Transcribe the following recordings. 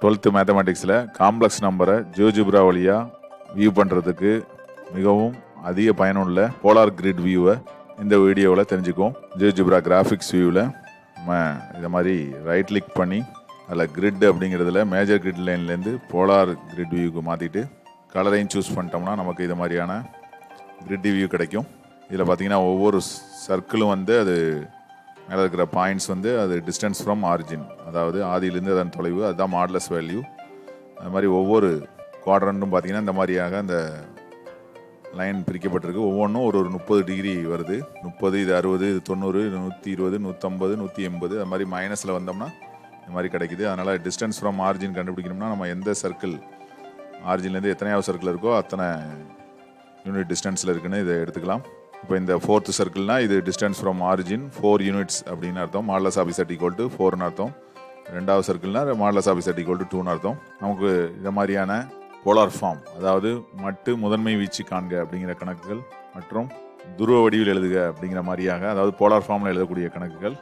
Twelfth மேத்தமெட்டிக்ஸில் complex நம்பரை GeoGebra வழியாக வியூ பண்ணுறதுக்கு மிகவும் அதிக பயனுள்ள போலார் கிரிட் வியூவை இந்த வீடியோவில் தெரிஞ்சுக்குவோம். ஜியோஜிப்ரா கிராஃபிக்ஸ் வியூவில் நம்ம இதை மாதிரி ரைட் கிளிக் பண்ணி அதில் கிரிட் அப்படிங்கிறதுல மேஜர் கிரிட் லைன்லேருந்து போலார் கிரிட் வியூக்கு மாற்றிட்டு கலரையும் சூஸ் பண்ணிட்டோம்னா நமக்கு இது மாதிரியான கிரிட் வியூ கிடைக்கும். இதில் பார்த்தீங்கன்னா ஒவ்வொரு சர்க்கிளும் வந்து அது மேலே இருக்கிற பாயிண்ட்ஸ் வந்து அது டிஸ்டன்ஸ் ஃப்ரம் ஆரிஜின் அதாவது ஆதியிலேருந்து அதன் தொலைவு அதுதான் மாடலஸ் வேல்யூ அது மாதிரி ஒவ்வொரு குவாட்ரண்ட்டும் பார்த்தீங்கன்னா இந்த மாதிரியாக அந்த லைன் பிரிக்கப்பட்டிருக்கு. ஒவ்வொன்றும் ஒரு ஒரு முப்பது டிகிரி வருது. முப்பது இது அறுபது இது தொண்ணூறு இது நூற்றி இருபது நூற்றம்பது நூற்றி எண்பது. அது மாதிரி மைனஸில் வந்தோம்னா இந்த மாதிரி கிடைக்குது. அதனால் டிஸ்டன்ஸ் ஃப்ரம் ஆரிஜின் கண்டுபிடிக்கணும்னா நம்ம எந்த சர்க்கிள் ஆரிஜின்லேருந்து எத்தனையாவது சர்க்கிள் இருக்கோ அத்தனை யூனிட் டிஸ்டன்ஸில் இருக்குன்னு இதை எடுத்துக்கலாம். இப்போ இந்த ஃபோர்த்து சர்க்கிள்னா இது distance from origin four units அப்படின்னு அர்த்தம். Modulus of Z at equal to ஃபோர்னு அர்த்தம். ரெண்டாவது சர்க்கிள்னா modulus of Z at equal to டூன்னு அர்த்தம். நமக்கு இந்த மாதிரியான போலார் ஃபார்ம் அதாவது மட்டு முதன்மை வீச்சு காண்க அப்படிங்கிற கணக்குகள் மற்றும் துருவ வடிவில் எழுதுக அப்படிங்கிற மாதிரியாக அதாவது போலார் ஃபார்மில் எழுதக்கூடிய கணக்குகள்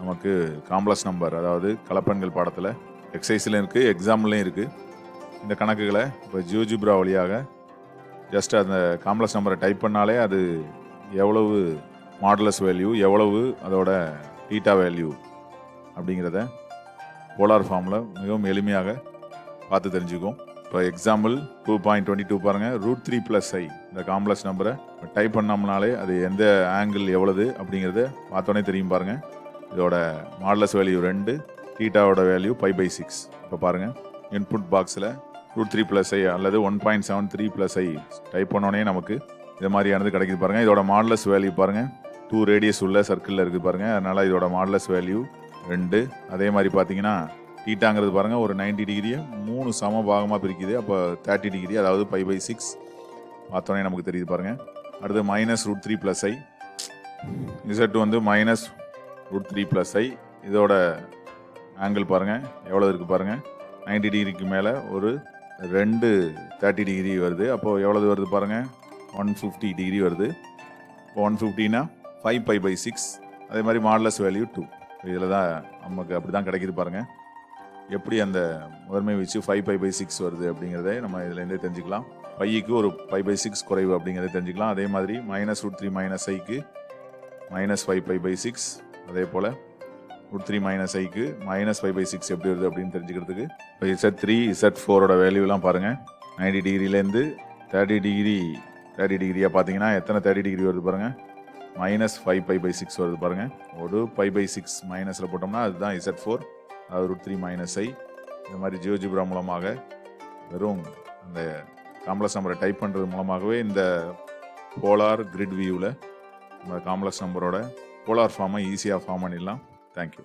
நமக்கு காம்ப்ளெக்ஸ் நம்பர் அதாவது கலப்பெண்கள் பாடத்தில் எக்ஸசைஸ்லையும் இருக்குது எக்ஸாம்லேயும் இருக்குது இந்த கணக்குகளை இப்போ ஜியோஜிப்ரா வழியாக ஜஸ்ட் அந்த காம்ப்ளெக்ஸ் நம்பரை டைப் பண்ணாலே அது எவ்வளவு மாடலஸ் வேல்யூ எவ்வளவு அதோட டீட்டா வேல்யூ அப்படிங்கிறத போலார் ஃபார்மில் மிகவும் எளிமையாக பார்த்து தெரிஞ்சுக்கும் இப்போ example two point twenty two பாருங்கள் ரூட் த்ரீ ப்ளஸ் ஐ இந்த காம்ப்ளெக்ஸ் நம்பரை டைப் பண்ணோம்னாலே அது எந்த ஆங்கிள் எவ்வளவு அப்படிங்கிறத பார்த்தோன்னே தெரியும் பாருங்கள் இதோட மாடலஸ் வேல்யூ ரெண்டு டீட்டாவோட வேல்யூ பை பை சிக்ஸ் இப்போ பாருங்கள் இன்புட் பாக்ஸில் ரூட் த்ரீ ப்ளஸ் ஐ அல்லது one point seven three plus i type பண்ணோடனே நமக்கு இது மாதிரியானது கிடைக்குது பாருங்கள் இதோட மாடலஸ் வேல்யூ பாருங்கள் டூ ரேடியஸ் உள்ள சர்க்கிளில் இருக்குது பாருங்கள் அதனால் இதோட மாடலஸ் வேல்யூ ரெண்டு. அதே மாதிரி பார்த்தீங்கன்னா டீட்டாங்கிறது பாருங்கள் ஒரு 90 டிகிரியை மூணு சம பாகமாக பிரிக்குது. அப்போ தேர்ட்டி டிகிரி அதாவது பை பை சிக்ஸ் பார்த்தோன்னே நமக்கு தெரியுது பாருங்கள் அடுத்து minus root three plus i Z வந்து minus root three plus i இதோட ஆங்கிள் பாருங்கள் எவ்வளோ இருக்குது பாருங்கள் 90 டிகிரிக்கு மேலே ஒரு ரெண்டு தேர்ட்டி டிகிரி வருது. அப்போது எவ்வளவு வருது பாருங்கள் ஒன் ஃபிஃப்டி டிகிரி வருது. இப்போ ஒன் ஃபிஃப்டினா ஃபைவ் பை பை சிக்ஸ் அதே மாதிரி மாடலஸ் வேல்யூ டூ இதில் தான் நமக்கு அப்படி தான் கிடைக்கிது பாருங்கள் எப்படி அந்த முதன்மை வச்சு ஃபைவ் பை பை சிக்ஸ் வருது அப்படிங்கிறத நம்ம இதுலேருந்தே தெரிஞ்சுக்கலாம். பைக்கு ஒரு ஃபைவ் பை சிக்ஸ் குறைவு அப்படிங்கிறத தெரிஞ்சுக்கலாம். அதே மாதிரி மைனஸ் ரூட் த்ரீ மைனஸ் ஐக்கு minus five by by six அதே போல் ரூட் த்ரீ மைனஸ் ஐக்கு மைனஸ் ஃபைவ் பை சிக்ஸ் எப்படி வருது அப்படின்னு தெரிஞ்சுக்கிறதுக்கு. இப்போ இசட் த்ரீ இசட் ஃபோரோட வேல்யூலாம் பாருங்கள் நைன்டி டிகிரிலேருந்து தேர்ட்டி டிகிரி தேர்ட்டி டிகிரியாக பார்த்தீங்கன்னா எத்தனை தேர்ட்டி டிகிரி வருது பாருங்கள் minus five by by six வருது பாருங்கள் ஒரு ஃபைவ் பை சிக்ஸ் மைனஸில் போட்டோம்னா அதுதான் இசட் ஃபோர் அது ரூட் த்ரீ மைனஸ் ஐ இந்த மாதிரி ஜியோஜிப்ரா மூலமாக வெறும் அந்த காம்ப்ளெக்ஸ் நம்பரை டைப் பண்ணுறது மூலமாகவே இந்த போலார் கிரிட் வியூவில் நம்ம காம்ப்ளெக்ஸ் நம்பரோட போலார் ஃபார்மை ஈஸியாக ஃபார்ம் பண்ணிடலாம். தேங்க்யூ